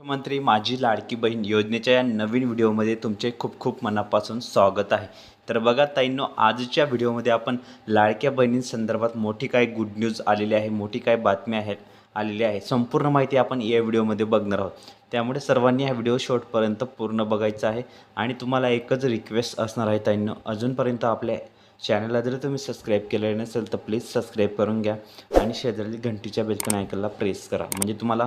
मुख्यमंत्री माझी लाडकी बहीण योजनेच्या या नवीन व्हिडिओमध्ये तुमचे खूप खूप मनापासून स्वागत आहे. तर बघा ताईंनो आजच्या व्हिडिओमध्ये आपण लाडक्या बहिणींसंदर्भात मोठी काय गुड न्यूज आलेली आहे मोठी काय बातमी आहेत आलेली आहे संपूर्ण माहिती आपण या व्हिडिओमध्ये बघणार आहोत. त्यामुळे सर्वांनी हा व्हिडिओ शॉर्टपर्यंत पूर्ण बघायचा आहे. आणि तुम्हाला एकच रिक्वेस्ट असणार आहे ताईंनो अजूनपर्यंत आपल्या चॅनलला जर तुम्ही सबस्क्राईब केलेलं नसेल तर प्लीज सबस्क्राईब करून घ्या. आणि शेजारी घंटीच्या बेलकन ऐकायला प्रेस करा. म्हणजे तुम्हाला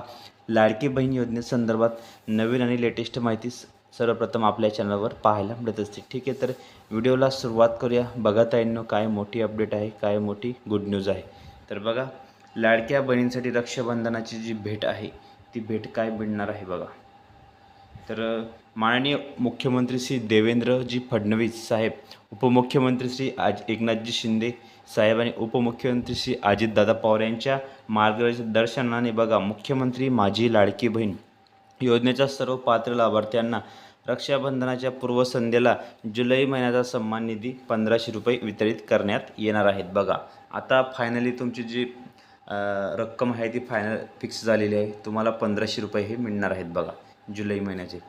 लाडकी बहीण योजनेसंदर्भात नवीन आणि लेटेस्ट माहिती सर्वप्रथम आपल्या चॅनलवर पाहायला मिळत असते. ठीक आहे तर व्हिडिओला सुरुवात करूया. बघा ताईंनो काय मोठी अपडेट आहे काय मोठी गुड न्यूज आहे. तर बघा लाडक्या बहिणींसाठी रक्षाबंधनाची जी भेट आहे ती भेट काय मिळणार आहे बघा. तर माननीय मुख्यमंत्री श्री देवेंद्रजी फडणवीस साहेब उपमुख्यमंत्री श्री आज एकनाथजी शिंदे साहेब आणि उपमुख्यमंत्री श्री अजितदादा पवार यांच्या मार्गदर्शनाने बघा मुख्यमंत्री माझी लाडकी बहीण योजनेच्या सर्व पात्र लाभार्थ्यांना रक्षाबंधनाच्या पूर्वसंध्येला जुलै महिन्याचा सन्मान निधी पंधराशे रुपये वितरित करण्यात येणार आहेत. बघा आता फायनली तुमची जी रक्कम आहे ती फायनल फिक्स झालेली आहे. तुम्हाला पंधराशे रुपये हे मिळणार आहेत बघा जुलै महिन्याचे.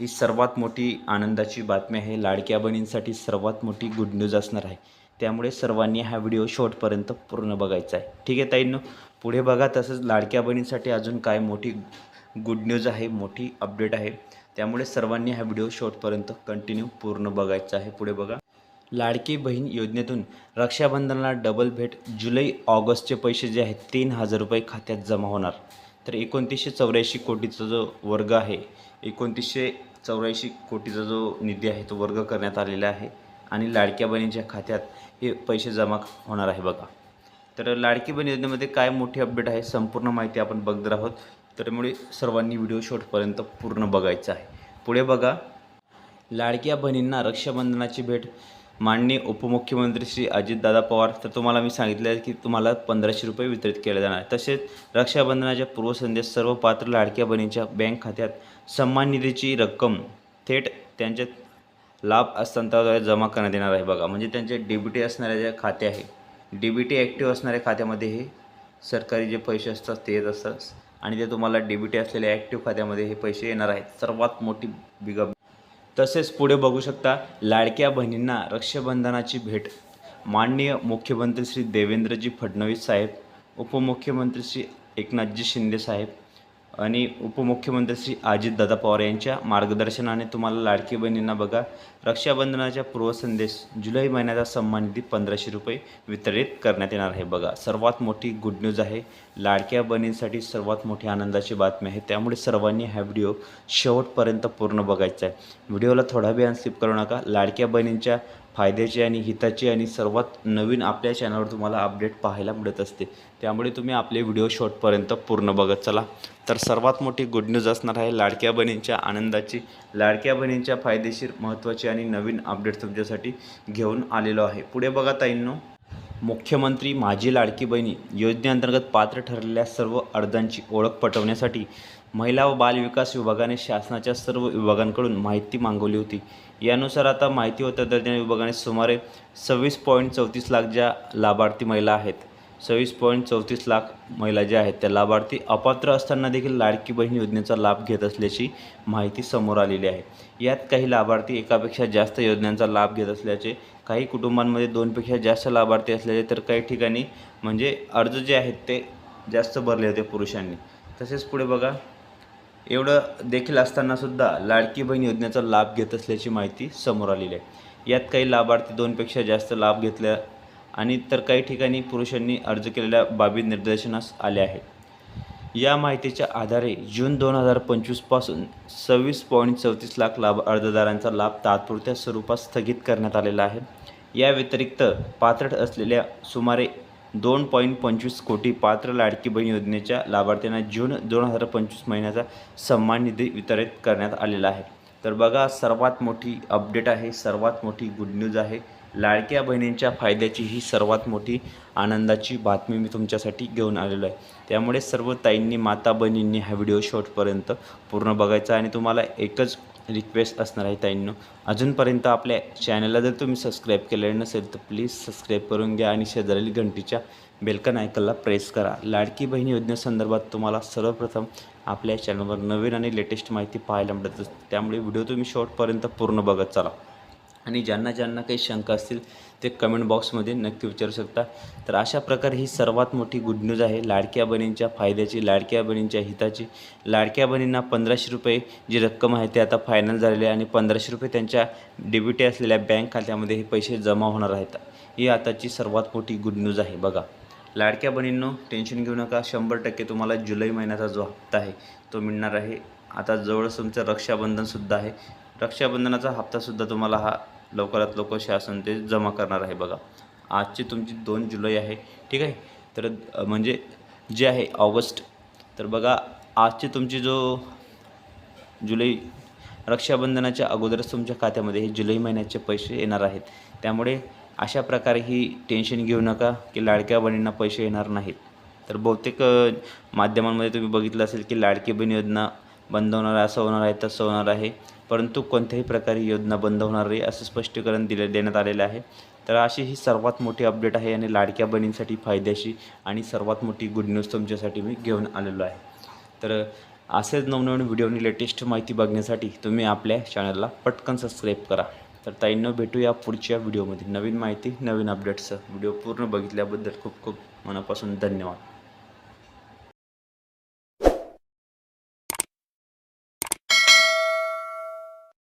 ही सर्वात मोठी आनंदाची बातमी आहे. लाडक्या बहिणींसाठी सर्वात मोठी गुड न्यूज असणार आहे. त्यामुळे सर्वांनी हा व्हिडिओ शॉर्टपर्यंत पूर्ण बघायचा आहे. ठीक आहे ताईंनो पुढे बघा तसंच लाडक्या बहिणींसाठी अजून काय मोठी गुड न्यूज आहे मोठी अपडेट आहे. त्यामुळे सर्वांनी हा व्हिडिओ शॉर्टपर्यंत कंटिन्यू पूर्ण बघायचा आहे. पुढे बघा. लाडकी बहीण योजनेतून रक्षाबंधनाला डबल भेट. जुलै ऑगस्टचे पैसे जे आहेत तीन हजार रुपये खात्यात जमा होणार. तर एकोणतीसशे चौऱ्याऐंशी कोटीचा जो वर्ग आहे एकोणतीसशे चौऱ्याऐंशी कोटीचा जो निधी आहे तो वर्ग करण्यात आलेला आहे आणि लाडक्या बहिणींच्या खात्यात हे पैसे जमा होणार आहे बघा. तर लाडकी बहीण योजनेमध्ये काय मोठी अपडेट आहे संपूर्ण माहिती आपण बघणार आहोत. त्यामुळे सर्वांनी व्हिडिओ शॉर्टपर्यंत पूर्ण बघायचा आहे. पुढे बघा. लाडक्या बहिणींना रक्षाबंधनाची भेट माननीय उपमुख्यमंत्री श्री अजितदादा पवार तर तुम्हाला मी सांगितलं आहे की तुम्हाला पंधराशे रुपये वितरित केले जाणार. तसेच रक्षाबंधनाच्या पूर्वसंध्येत सर्व पात्र लाडक्या बहिणींच्या बँक खात्यात सन्मान निधीची रक्कम थेट त्यांच्या लाभ हस्तांतराद्वारे जमा करण्यात येणार आहे बघा. म्हणजे त्यांचे डी बी टी असणारे जे खाते आहे डी बी टी ॲक्टिव्ह असणाऱ्या खात्यामध्ये हे सरकारी जे पैसे असतात ते येत असतात आणि ते तुम्हाला डी बी टी असलेल्या ॲक्टिव्ह खात्यामध्ये हे पैसे येणार आहेत. सर्वात मोठी बिग तसेच पुढे बघू शकता लाडक्या बहिणींना रक्षाबंधनाची भेट. माननीय मुख्यमंत्री श्री देवेंद्रजी फडणवीस साहेब उपमुख्यमंत्री श्री एकनाथजी शिंदे साहेब आणि उपमुख्यमंत्री श्री अजितदादा पवार यांच्या मार्गदर्शनाने तुम्हाला लाडकी बहिणींना बघा. रक्षाबंधनाच्या पूर्वसंदेश जुलै महिन्याचा सन्मान निधी पंधराशे रुपये वितरित करण्यात येणार आहे. बघा सर्वात मोठी गुड न्यूज आहे. लाडक्या बहिणींसाठी सर्वात मोठी आनंदाची बातमी आहे. त्यामुळे सर्वांनी हा व्हिडिओ शेवटपर्यंत पूर्ण बघायचा आहे. व्हिडिओला थोडा वेळ स्किप करू नका. लाडक्या बहिणींच्या फायद्याची आणि हिताची आणि सर्वात नवीन आपल्या चॅनलवर तुम्हाला अपडेट पाहायला मिळत असते. त्यामुळे तुम्ही आपले व्हिडिओ शॉर्टपर्यंत पूर्ण बघत चला. तर सर्वात मोठी गुड न्यूज असणार आहे लाडक्या बहिणींच्या आनंदाची. लाडक्या बहिणींच्या फायदेशीर महत्त्वाची आणि नवीन अपडेट तुमच्यासाठी घेऊन आलेलो आहे. पुढे बघा ताईंनो. मुख्यमंत्री माझी लाडकी बहिणी योजनेअंतर्गत पात्र ठरलेल्या सर्व अर्जांची ओळख पटवण्यासाठी महिला व बालविकास विभागाने शासनाच्या सर्व विभागांकडून माहिती मागवली होती. यानुसार आता माहिती व तंत्रज्ञान विभागाने सुमारे सव्वीस पॉईंट चौतीस लाख ज्या लाभार्थी महिला आहेत सव्वीस पॉईंट चौतीस लाख महिला ज्या आहेत त्या लाभार्थी अपात्र असताना देखील लाडकी बहीण योजनेचा लाभ घेत असल्याची माहिती समोर आलेली आहे. यात काही लाभार्थी एकापेक्षा जास्त योजनांचा लाभ घेत असल्याचे काही कुटुंबांमध्ये दोनपेक्षा जास्त लाभार्थी असल्याचे तर काही ठिकाणी म्हणजे अर्ज जे आहेत ते जास्त भरले होते पुरुषांनी. तसेच पुढे बघा. एवढं देखील असतानासुद्धा लाडकी बहीण योजनेचा लाभ घेत असल्याची माहिती समोर आलेली आहे. यात काही लाभार्थी दोनपेक्षा जास्त लाभ घेतल्या आणि तर काही ठिकाणी पुरुषांनी अर्ज केलेल्या बाबी निर्दर्शनास आल्या आहेत. या माहितीच्या आधारे जून दोन हजार पंचवीसपासून सव्वीस पॉईंट चौतीस लाख लाभ अर्जदारांचा लाभ तात्पुरत्या स्वरूपात स्थगित करण्यात आलेला आहे. या व्यतिरिक्त पात्र असलेल्या सुमारे दोन पॉईंट पंचवीस कोटी पात्र लाडकी बहीण योजनेच्या लाभार्थ्यांना जून दोन हजार पंचवीस महिन्याचा सन्मान निधी वितरित करण्यात आलेला आहे. तर बघा सर्वात मोठी अपडेट आहे सर्वात मोठी गुड न्यूज आहे. लाडक्या बहिणींच्या फायद्याची ही सर्वात मोठी आनंदाची बातमी मी तुमच्यासाठी घेऊन आलेलो आहे. त्यामुळे सर्व ताईंनी माता बहिणींनी हा व्हिडिओ शॉर्टपर्यंत पूर्ण बघायचा आणि तुम्हाला एकच रिक्वेस्ट असणार आहे ताईंनो अजूनपर्यंत आपल्या चॅनलला जर तुम्ही सबस्क्राईब केलेलं नसेल तर प्लीज सबस्क्राईब करून घ्या आणि शेजारील घंटीच्या बेलकन आयकनला प्रेस करा. लाडकी बहीण योजनेसंदर्भात तुम्हाला सर्वप्रथम आपल्या चॅनलवर नवीन आणि लेटेस्ट माहिती पाहायला मिळत असते त्यामुळे व्हिडिओ तुम्ही शॉर्टपर्यंत पूर्ण बघत चला. आणि ज्यांना ज्यांना काही शंका असतील ते कमेंट बॉक्समध्ये नक्की विचारू शकता. तर अशा प्रकारे ही सर्वात मोठी गुड न्यूज आहे. लाडक्या बहिणींच्या फायद्याची लाडक्या बहिणींच्या हिताची. लाडक्या बहिणींना पंधराशे रुपये जी रक्कम आहे ती आता फायनल झालेली आहे आणि पंधराशे रुपये त्यांच्या डेबिटे असलेल्या बँक खात्यामध्ये हे पैसे जमा होणार आहेत. ही आताची सर्वात मोठी गुड न्यूज आहे. बघा लाडक्या बहिणींनो टेन्शन घेऊ नका. शंभर टक्के तुम्हाला जुलै महिन्याचा जो हप्ता आहे तो मिळणार आहे. आता जवळच तुमचं रक्षाबंधनसुद्धा आहे. रक्षाबंधनाचा हप्तासुद्धा तुम्हाला हा लवकरात लवकर शासन ते जमा करणार आहे बघा. आजची तुमची दोन जुलै आहे ठीक आहे? तर म्हणजे जे आहे ऑगस्ट तर बघा आजची तुमची जो जुलै रक्षाबंधनाच्या अगोदरच तुमच्या खात्यामध्ये हे जुलै महिन्याचे पैसे येणार आहेत. त्यामुळे अशा प्रकारे ही टेन्शन घेऊ नका की लाडक्या बहिणींना पैसे येणार नाहीत. तर बहुतेक माध्यमांमध्ये तुम्ही बघितलं असेल की लाडकी बहीण योजना बंद होणार आहे असं होणार आहे तसं होणार आहे. परंतु कोणत्याही प्रकारे योजना बंद होणार नाही असं स्पष्टीकरण दिले देण्यात आलेलं आहे. तर अशी ही सर्वात मोठी अपडेट आहे आणि लाडक्या बहिणींसाठी फायद्याशी आणि सर्वात मोठी गुड न्यूज तुमच्यासाठी मी घेऊन आलेलो आहे. तर असेच नवनवीन व्हिडिओनी लेटेस्ट माहिती बघण्यासाठी तुम्ही आपल्या चॅनलला पटकन सबस्क्राईब करा. तर ताईंनो भेटूया पुढच्या व्हिडिओमध्ये. नवीन माहिती नवीन अपडेट्सचं व्हिडिओ पूर्ण बघितल्याबद्दल खूप खूप मनापासून धन्यवाद.